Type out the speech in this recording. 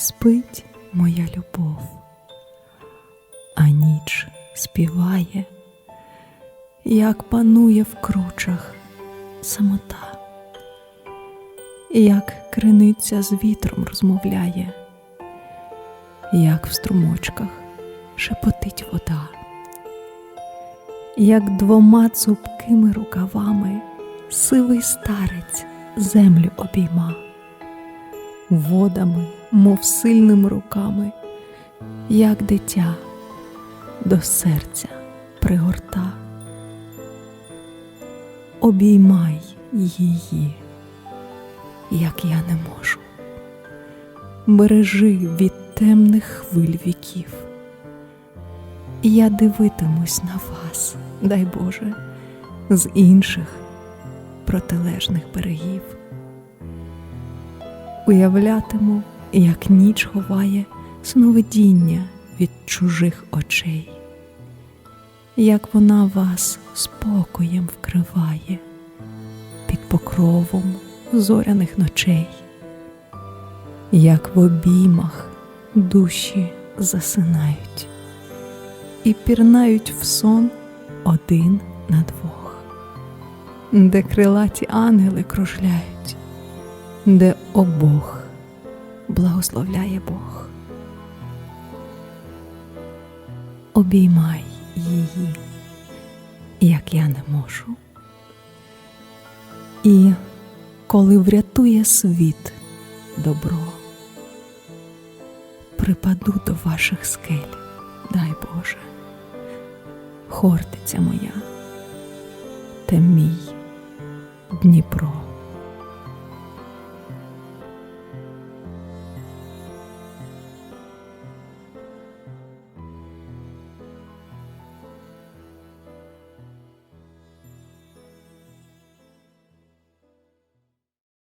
спить моя любов, а ніч співає, як панує в кручах самота, як криниця з вітром розмовляє, як в струмочках шепотить вода, як двома цупкими рукавами сивий старець землю обійма, водами, мов сильними руками, як дитя до серця пригорта. Обіймай її, як я не можу. Бережи від темних хвиль віків. Я дивитимусь на вас, дай Боже, з інших протилежних берегів. Уявлятиму, як ніч ховає сновидіння від чужих очей, як вона вас спокоєм вкриває під покровом зоряних ночей, як в обіймах душі засинають і пірнають в сон один на двох, де крилаті ангели кружляють, де обох благословляє Бог. Обіймай її, як я не можу. І коли врятує світ добро, припаду до ваших скель, дай Боже, Хортиця моя, те мій Дніпро.